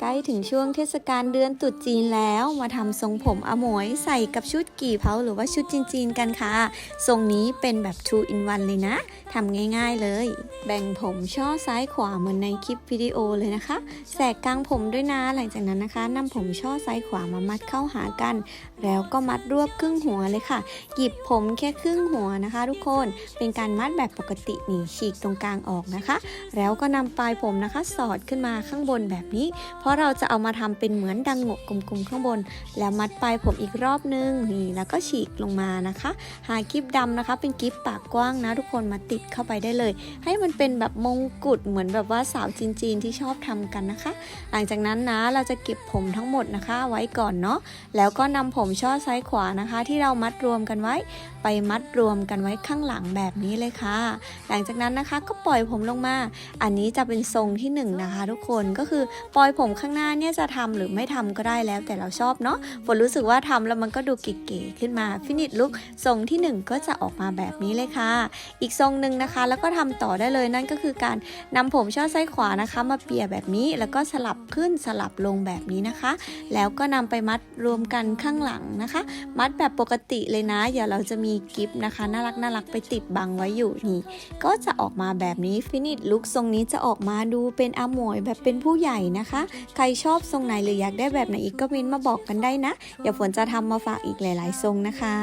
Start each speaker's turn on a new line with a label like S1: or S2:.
S1: ใกล้ถึงช่วงเทศกาลเดือนตรุษจีนแล้วมาทำทรงผมอมวยใส่กับชุดกี่เผาหรือว่าชุดจีนๆกันค่ะ ทรงนี้เป็นแบบ two in one เลยนะทำง่ายๆเลย แบ่งผมช่อซ้ายขวาเหมือนในคลิปวิดีโอเลยนะคะ แสกกลางผมด้วยนะหลังจากนั้นนะคะนำผมช่อซ้ายขวามามัดเข้าหากัน แล้วก็มัดรวบครึ่งหัวเลยค่ะ หยิบผมแค่ครึ่งหัวนะคะ ทุกคนเป็นการมัดแบบปกตินี่ฉีกตรงกลางออกนะคะ แล้วก็นำปลายผมนะคะ สอดขึ้นมาข้างบนแบบนี้เพราะเราจะเอามาทำเป็นเหมือนดังโงกกลมๆข้างบน แล้วมัดปลายผมอีกรอบนึงนี่แล้วก็ฉีกลงมานะคะ หากิฟดำนะคะ เป็นกิฟปากกว้างนะ ทุกคนมาติดเข้าไปได้เลย ให้มันเป็นแบบมงกุฎเหมือนแบบว่าสาวจีนๆที่ชอบทำกันนะคะ หลังจากนั้นนะเราจะเก็บผมทั้งหมดนะคะไว้ก่อนเนาะแล้วก็นำผมช่อซ้ายขวานะคะ ที่เรามัดรวมกันไว้ ไปมัดรวมกันไว้ข้างหลังแบบนี้เลยค่ะ หลังจากนั้นนะคะก็ปล่อยผมลงมา อันนี้จะเป็นทรงที่หนึ่งนะคะ ทุกคนก็คือปล่อยผมข้างหน้าเนี่ยจะทำหรือไม่ทำก็ได้แล้วแต่เราชอบเนาะฝนรู้สึกว่าทำแล้วมันก็ดูเก๋ๆขึ้นมาฟินิชลุกทรงที่หนึ่งก็จะออกมาแบบนี้เลยค่ะ อีกทรงหนึ่งนะคะ แล้วก็ทำต่อได้เลยนั่นก็คือการนำผมช่อซ้ขวานะคะ มาเปียแบบนี้แล้วก็สลับขึ้นสลับลงแบบนี้นะคะ แล้วก็นำไปมัดรวมกันข้างหลังนะคะ มัดแบบปกติเลยนะเดี๋ยวเราจะมีกิฟต์นะคะน่ารักน่ารักไปติดบังไว้อยู่นี่ ก็จะออกมาแบบนี้ฟินิชลุคทรงนี้จะออกมาดูเป็นอาหมวยแบบเป็นผู้ใหญ่นะคะใครชอบทรงไหนหรืออยากได้แบบไหนอีกก็มินมาบอกกันได้นะ เดี๋ยวฝนจะทำมาฝากอีกหลาย ๆ ทรงนะคะ